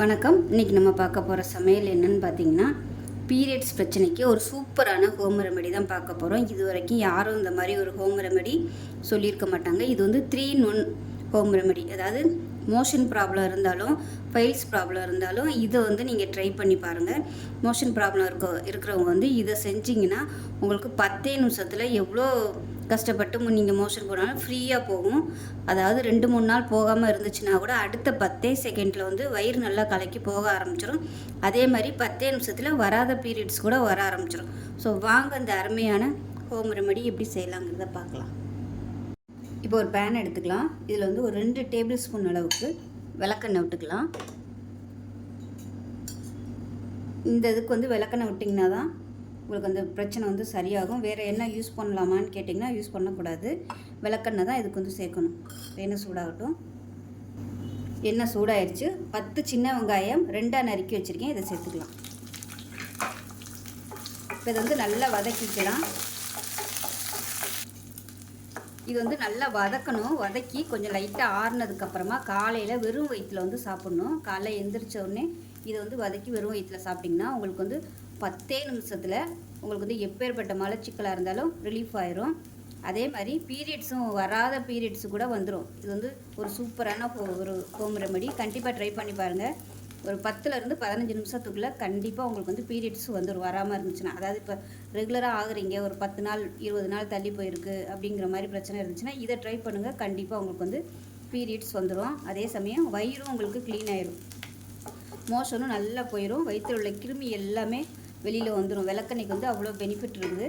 வணக்கம். இன்றைக்கி நம்ம பார்க்க போகிற சமையல் என்னன்னு பார்த்தீங்கன்னா பீரியட்ஸ் பிரச்சனைக்கு ஒரு சூப்பரான ஹோம் ரெமெடி தான் பார்க்க போகிறோம் இது வரைக்கும் யாரும் இந்த மாதிரி ஒரு ஹோம் ரெமெடி சொல்லியிருக்க மாட்டாங்க. இது வந்து three in one home remedy அதாவது மோஷன் ப்ராப்ளம் இருந்தாலும் ஃபைல்ஸ் ப்ராப்ளம் இருந்தாலும் இதை வந்து நீங்கள் ட்ரை பண்ணி பாருங்கள் மோஷன் ப்ராப்ளம் இருக்க இருக்கிறவங்க வந்து இதை செஞ்சிங்கன்னா உங்களுக்கு பத்தே நிமிஷத்தில் எவ்வளோ கஷ்டப்பட்டு நீங்கள் மோஷன் போனாலும் ஃப்ரீயாக போகும். அதாவது ரெண்டு மூணு நாள் போகாமல் இருந்துச்சுன்னா கூட அடுத்த பத்தே செகண்டில் வந்து வயிறு நல்லா கலக்கி போக ஆரம்பிச்சிடும் அதே மாதிரி பத்தே நிமிஷத்தில் வராத பீரியட்ஸ் கூட வர ஆரம்பிச்சிடும் ஸோ வாங்க அந்த அருமையான ஹோம் ரெமெடி எப்படி செய்யலாங்கிறத பார்க்கலாம். இப்போ ஒரு பேன் எடுத்துக்கலாம். இதில் வந்து ஒரு ரெண்டு டேபிள் ஸ்பூன் அளவுக்கு விளக்கெண்ணெய் விட்டுக்கலாம். இந்த இதுக்கு வந்து விளக்கெண்ணெய் விட்டிங்கன்னா தான் உங்களுக்கு அந்த பிரச்சனை வந்து சரியாகும். வேறு என்ன யூஸ் பண்ணலாமான்னு கேட்டிங்கன்னா யூஸ் பண்ணக்கூடாது. விளக்கெண்ணெய் தான் இதுக்கு வந்து சேர்க்கணும். எண்ணெய் சூடாகட்டும். எண்ணெய் சூடாயிடுச்சு பத்து சின்ன வெங்காயம் ரெண்டாக நறுக்கி வச்சுருக்கேன். இதை சேர்த்துக்கலாம். இப்போ இதை வந்து நல்லா வதக்கிக்கலாம். இது வந்து நல்லா வதக்கணும். வதக்கி கொஞ்சம் லைட்டாக ஆறுனதுக்கப்புறமா காலையில் வெறும் வயிற்றில் வந்து சாப்பிட்ணும். காலைல எந்திரிச்ச உடனே இதை வந்து வதக்கி வெறும் வயிற்றில் சாப்பிட்டிங்கன்னா உங்களுக்கு வந்து பத்தே நிமிஷத்தில் உங்களுக்கு வந்து எப்பேற்பட்ட மலச்சிக்கலாக இருந்தாலும் ரிலீஃப் ஆயிரும். அதே மாதிரி பீரியட்ஸும் வராத பீரியட்ஸு கூட வந்துடும் இது வந்து ஒரு சூப்பரான ஒரு ஹோம் ரெமெடி கண்டிப்பாக ட்ரை பண்ணி பாருங்கள் ஒரு பத்துலேருந்து பதினஞ்சு நிமிஷத்துக்குள்ளே கண்டிப்பாக உங்களுக்கு வந்து பீரியட்ஸ் வந்துடும் வராமல் இருந்துச்சுன்னா. அதாவது இப்போ ரெகுலராக ஆகுறீங்க ஒரு பத்து நாள் இருபது நாள் தள்ளி போயிருக்கு அப்படிங்கிற மாதிரி பிரச்சனை இருந்துச்சுன்னா இதை ட்ரை பண்ணுங்கள் கண்டிப்பாக உங்களுக்கு வந்து பீரியட்ஸ் வந்துடும் அதே சமயம் வயிறும் உங்களுக்கு க்ளீன் ஆயிரும். மோஷனும் நல்லா போயிடும் வயிற்றில் உள்ள கிருமி எல்லாமே வெளியில் வந்துடும் விளக்கெண்ணைக்கு வந்து அவ்வளோ பெனிஃபிட் இருக்குது.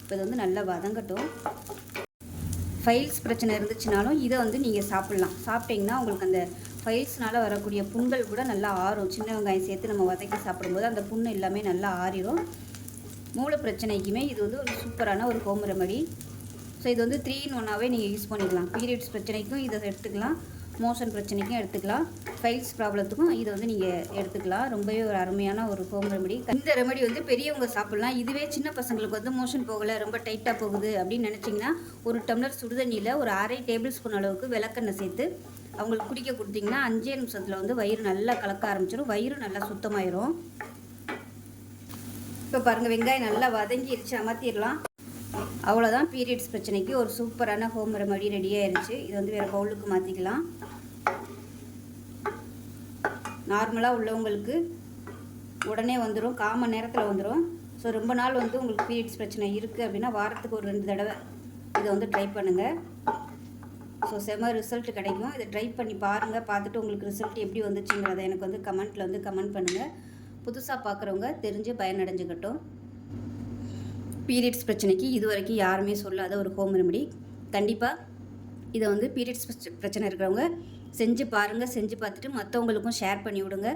இப்போ இது வந்து நல்லா வதங்கட்டும். ஃபைல்ஸ் பிரச்சனை இருந்துச்சுனாலும் இதை வந்து நீங்கள் சாப்பிட்லாம். சாப்பிட்டிங்கன்னா உங்களுக்கு அந்த ஃபைல்ஸ்னால் வரக்கூடிய புண்கள் கூட நல்லா ஆறும். சின்ன வெங்காயம் சேர்த்து நம்ம வதக்கி சாப்பிடும்போது அந்த புண்ணு எல்லாமே நல்லா ஆறிடும் மூளை பிரச்சனைக்குமே இது வந்து ஒரு சூப்பரான ஒரு ஹோம் ரெமடி ஸோ இது வந்து த்ரீ இன் ஒன்னாகவே நீங்கள் யூஸ் பண்ணிக்கலாம். பீரியட்ஸ் பிரச்சனைக்கும் இதை எடுத்துக்கலாம். மோஷன் பிரச்சனைக்கும் எடுத்துக்கலாம். ஃபைல்ஸ் ப்ராப்ளத்துக்கும் இதை வந்து நீங்கள் எடுத்துக்கலாம். ரொம்பவே ஒரு அருமையான ஒரு ஹோம் ரெமடி இந்த ரெமடி வந்து பெரியவங்க சாப்பிட்லாம். இதுவே சின்ன பசங்களுக்கு வந்து மோஷன் போகலை ரொம்ப டைட்டாக போகுது அப்படின்னு நினச்சிங்கன்னா ஒரு டம்ளர் சுடுதண்ணியில் ஒரு அரை டேபிள் ஸ்பூன் அளவுக்கு விளக்கெண்ணெய் சேர்த்து அவங்களுக்கு குடிக்க கொடுத்தீங்கன்னா அஞ்சே நிமிஷத்தில் வந்து வயிறு நல்லா கலக்க ஆரம்பிச்சிடும் வயிறு நல்லா சுத்தமாயிரும். இப்போ பாருங்கள் வெங்காயம் நல்லா வதங்கிருச்சு. அமர்த்திடலாம். அவ்வளோதான் பீரியட்ஸ் பிரச்சனைக்கு ஒரு சூப்பரான ஹோம் ரெமடி ரெடி இது வந்து வேறு பவுலுக்கு மாற்றிக்கலாம் நார்மலாக உள்ளவங்களுக்கு உடனே வந்துடும் காமன் நேரத்தில் வந்துடும் ஸோ ரொம்ப நாள் வந்து உங்களுக்கு பீரியட்ஸ் பிரச்சனை இருக்குது அப்படின்னா வாரத்துக்கு ஒரு ரெண்டு தடவை இதை வந்து ட்ரை பண்ணுங்கள் ஸோ செம ரிசல்ட் கிடைக்கும். இதை ட்ரை பண்ணி பாருங்கள் பார்த்துட்டு உங்களுக்கு ரிசல்ட் எப்படி வந்துச்சுங்கிறத எனக்கு வந்து கமெண்ட்டில் வந்து கமெண்ட் பண்ணுங்கள் புதுசாக பார்க்குறவங்க தெரிஞ்சு பயனடைஞ்சுக்கட்டும். பீரியட்ஸ் பிரச்சனைக்கு இது வரைக்கும் யாருமே சொல்லாத ஒரு ஹோம் ரெமடி கண்டிப்பாக இதை வந்து பீரியட்ஸ் பிரச்சனை இருக்கிறவங்க செஞ்சு பாருங்கள் செஞ்சு பார்த்துட்டு மற்றவங்களுக்கும் ஷேர் பண்ணி விடுங்க.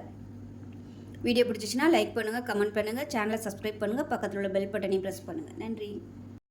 வீடியோ பிடிச்சிச்சின்னா லைக் பண்ணுங்கள் கமெண்ட் பண்ணுங்கள் சேனலை சப்ஸ்கிரைப் பண்ணுங்கள் பக்கத்தில் உள்ள பெல் பட்டனையும் ப்ரெஸ் பண்ணுங்கள் நன்றி.